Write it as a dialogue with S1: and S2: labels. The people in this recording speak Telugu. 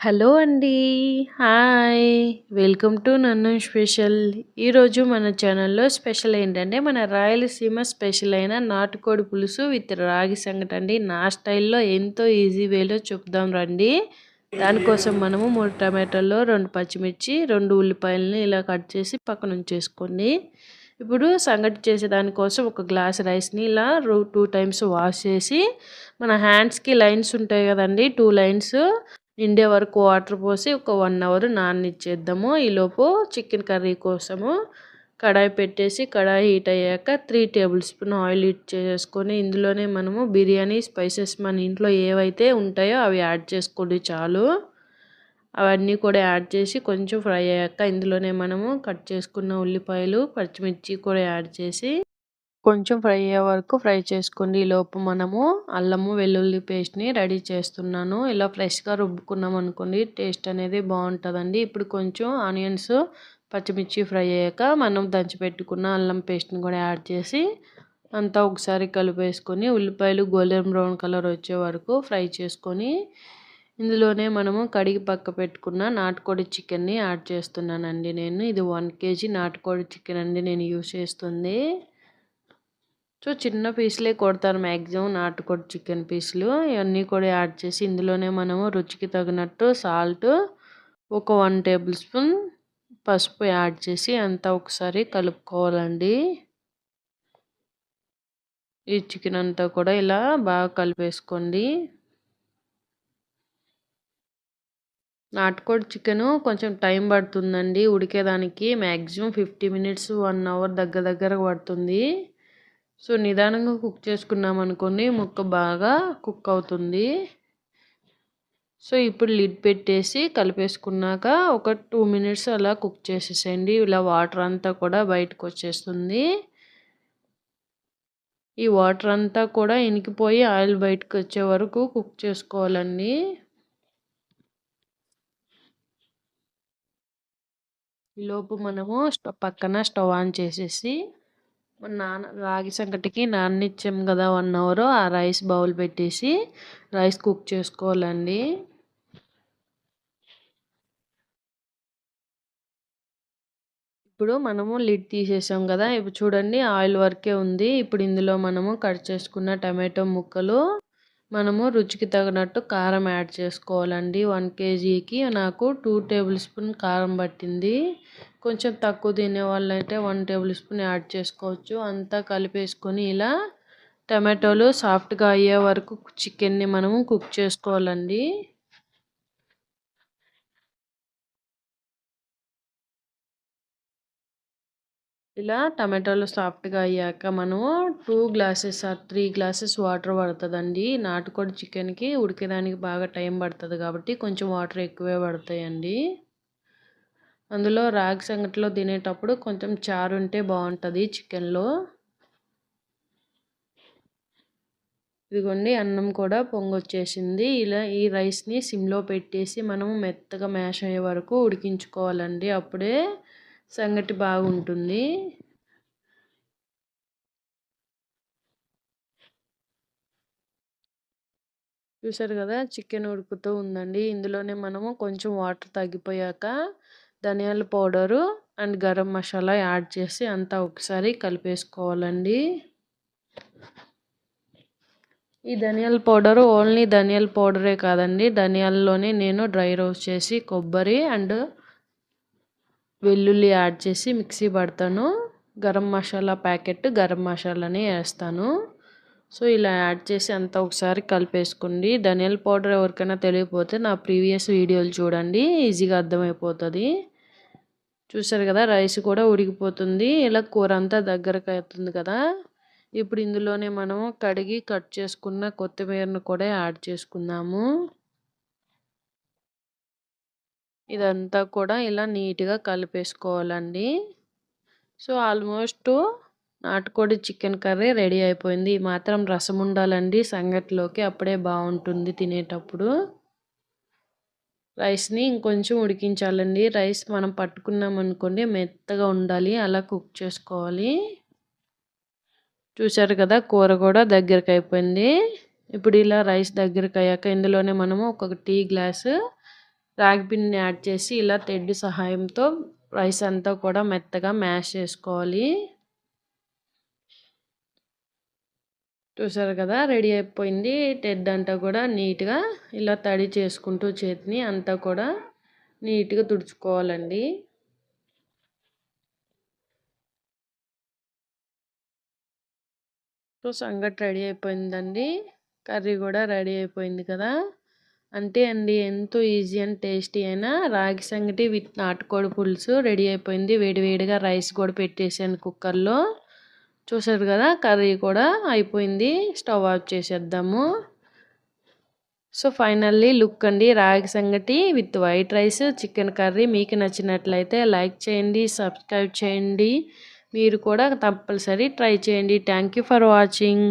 S1: హలో అండి. హాయ్. వెల్కమ్ టు నన్ను స్పెషల్. ఈరోజు మన ఛానల్లో స్పెషల్ ఏంటంటే మన రాయలసీమ స్పెషల్ అయిన నాటుకోడి పులుసు విత్ రాగి సంగటి అండి. నా స్టైల్లో ఎంతో ఈజీ వేలో చెప్దాం రండి. దానికోసం మనము మూడు టమాటాల్లో రెండు పచ్చిమిర్చి రెండు ఉల్లిపాయలని ఇలా కట్ చేసి పక్కన ఉంచేసుకోండి ఇప్పుడు సంగటి చేసే దానికోసం ఒక గ్లాస్ రైస్ని ఇలా టూ టైమ్స్ వాష్ చేసి మన హ్యాండ్స్కి లైన్స్ ఉంటాయి కదండి టూ లైన్స్ నిండే వరకు వాటర్ పోసి ఒక వన్ అవర్ నాననిచ్చేద్దాము. ఈలోపు చికెన్ కర్రీ కోసము కడాయి పెట్టేసి కడాయి హీట్ అయ్యాక three tablespoon oil heat చేసుకొని ఇందులోనే మనము బిర్యానీ స్పైసెస్ మన ఇంట్లో ఏవైతే ఉంటాయో అవి యాడ్ చేసుకోండి చాలు. అవన్నీ కూడా యాడ్ చేసి కొంచెం ఫ్రై అయ్యాక ఇందులోనే మనము కట్ చేసుకున్న ఉల్లిపాయలు పచ్చిమిర్చి కూడా యాడ్ చేసి కొంచెం ఫ్రై అయ్యే వరకు ఫ్రై చేసుకోండి. లోపు మనము అల్లము వెల్లుల్లి పేస్ట్ని రెడీ చేస్తున్నాను. ఇలా ఫ్రెష్గా రుబ్బుకున్నాం అనుకోండి టేస్ట్ అనేది బాగుంటుందండి. ఇప్పుడు కొంచెం ఆనియన్స్ పచ్చిమిర్చి ఫ్రై అయ్యాక మనం దంచి పెట్టుకున్న అల్లం పేస్ట్ని కూడా యాడ్ చేసి అంతా ఒకసారి కలిపేసుకొని ఉల్లిపాయలు గోల్డెన్ బ్రౌన్ కలర్ వచ్చే వరకు ఫ్రై చేసుకొని ఇందులోనే మనము కడిగి పక్క పెట్టుకున్న నాటుకోడి చికెన్ని యాడ్ చేస్తున్నానండి నేను. ఇది వన్ కేజీ నాటుకోడి చికెన్ అండి నేను యూస్ చేస్తుంది. సో చిన్న పీసులే కొడతాను మ్యాక్సిమం నాటుకోడి చికెన్ పీసులు. ఇవన్నీ కూడా యాడ్ చేసి ఇందులోనే మనము రుచికి తగినట్టు సాల్ట్ ఒక వన్ టేబుల్ స్పూన్ పసుపు యాడ్ చేసి అంతా ఒకసారి కలుపుకోవాలండి. ఈ చికెన్ అంతా కూడా ఇలా బాగా కలిపేసుకోండి. నాటుకోడి చికెన్ కొంచెం టైం పడుతుందండి. ఉడికేదానికి maximum fifty minutes one hour దగ్గర దగ్గర పడుతుంది. సో నిదానంగా కుక్ చేసుకున్నాం అనుకోండి ముక్క బాగా కుక్ అవుతుంది. సో ఇప్పుడు లిడ్ పెట్టేసి కలిపేసుకున్నాక ఒక టూ మినిట్స్ అలా కుక్ చేసేసేయండి. ఇలా వాటర్ అంతా కూడా బయటకు వచ్చేస్తుంది. ఈ వాటర్ అంతా కూడా ఇనికిపోయి ఆయిల్ బయటకు వచ్చే వరకు కుక్ చేసుకోవాలండి. ఈలోపు మనము పక్కన స్టవ్ ఆన్ చేసేసి నాన్న రాగి సంకటికి నాననిచ్చాం కదా వన్ అవర్. ఆ రైస్ బౌల్ పెట్టేసి రైస్ కుక్ చేసుకోవాలండి. ఇప్పుడు మనము లిడ్ తీసేసాం కదా. ఇప్పుడు చూడండి ఆయిల్ వరకే ఉంది. ఇప్పుడు ఇందులో మనము కట్ చేసుకున్న టమాటో ముక్కలు. మనము రుచికి తగినట్టు కారం యాడ్ చేసుకోవాలండి. వన్ కేజీకి నాకు టూ టేబుల్ స్పూన్ కారం పట్టింది. కొంచెం తక్కువ తినే వాళ్ళైతే వన్ టేబుల్ స్పూన్ యాడ్ చేసుకోవచ్చు. అంతా కలిపేసుకొని ఇలా టమాటోలు సాఫ్ట్గా అయ్యే వరకు చికెన్ని మనము కుక్ చేసుకోవాలండి. ఇలా టమాటోలు సాఫ్ట్గా అయ్యాక మనము two glasses or three glasses water పడుతుందండి. నాటుకోడి చికెన్కి ఉడికేదానికి బాగా టైం పడుతుంది కాబట్టి కొంచెం వాటర్ ఎక్కువే పడతాయండి. అందులో రాగి సంగటిలో తినేటప్పుడు కొంచెం చారు ఉంటే బాగుంటుంది చికెన్లో. ఇదిగోండి అన్నం కూడా పొంగొచ్చేసింది. ఇలా ఈ రైస్ని సిమ్లో పెట్టేసి మనము మెత్తగా మ్యాష్ అయ్యే వరకు ఉడికించుకోవాలండి. అప్పుడే సంగటి బాగుంటుంది. చూసారు కదా చికెన్ ఉడుకుతూ ఉందండి. ఇందులోనే మనము కొంచెం వాటర్ తగ్గిపోయాక ధనియాల powder and garam masala add చేసి అంతా ఒకసారి కలిపేసుకోవాలండి. ఈ ధనియాల పౌడరు ఓన్లీ ధనియాల పౌడరే కాదండి. ధనియాలలోనే నేను డ్రై రోస్ట్ చేసి కొబ్బరి అండ్ వెల్లుల్లి యాడ్ చేసి మిక్సీ పడతాను. గరం మసాలా ప్యాకెట్ గరం మసాలాని వేస్తాను. సో ఇలా యాడ్ చేసి అంతా ఒకసారి కలిపేసుకోండి. ధనియాల పౌడర్ ఎవరికైనా తెలియకపోతే నా ప్రీవియస్ వీడియోలు చూడండి. ఈజీగా అర్థమైపోతుంది. చూసారు కదా రైస్ కూడా ఉడికిపోతుంది. ఇలా కూర అంతా దగ్గరకు అవుతుంది కదా. ఇప్పుడు ఇందులోనే మనము కడిగి కట్ చేసుకున్న కొత్తిమీరను కూడా యాడ్ చేసుకుందాము. ఇదంతా కూడా ఇలా నీట్గా కలిపేసుకోవాలండి. సో ఆల్మోస్ట్ నాటుకోడి చికెన్ కర్రీ రెడీ అయిపోయింది. మాత్రం రసం ఉండాలండి సంగటిలోకి అప్పుడే బాగుంటుంది తినేటప్పుడు. రైస్ని ఇంకొంచెం ఉడికించాలండి. రైస్ మనం పట్టుకున్నాం అనుకోండి మెత్తగా ఉండాలి అలా కుక్ చేసుకోవాలి. చూశారు కదా కూర కూడా దగ్గరికి అయిపోయింది. ఇప్పుడు ఇలా రైస్ దగ్గరికి అయ్యాక ఇందులోనే మనము ఒక టీ గ్లాసు రాగి పిండిని యాడ్ చేసి ఇలా తెడ్డు సహాయంతో రైస్ అంతా కూడా మెత్తగా మ్యాష్ చేసుకోవాలి. చూసారు కదా రెడీ అయిపోయింది. టెడ్ అంతా కూడా నీట్గా ఇలా తడి చేసుకుంటూ చేతిని అంతా కూడా నీట్గా తుడుచుకోవాలండి. సో సంగటి రెడీ అయిపోయిందండి. కర్రీ కూడా రెడీ అయిపోయింది కదా. అంతే అండి ఎంతో ఈజీ అండ్ టేస్టీ అయినా రాగి సంగటి విత్ నాటుకోడి పులుసు రెడీ అయిపోయింది. వేడివేడిగా రైస్ కూడా పెట్టేసాను కుక్కర్లో. చూసారు కదా కర్రీ కూడా అయిపోయింది. స్టవ్ ఆఫ్ చేసేద్దాము. సో ఫైనల్లీ లుక్ అండి ragi sangati with white rice chicken curry. మీకు నచ్చినట్లయితే లైక్ చేయండి సబ్స్క్రైబ్ చేయండి. మీరు కూడా తప్పనిసరి ట్రై చేయండి. Thank for watching.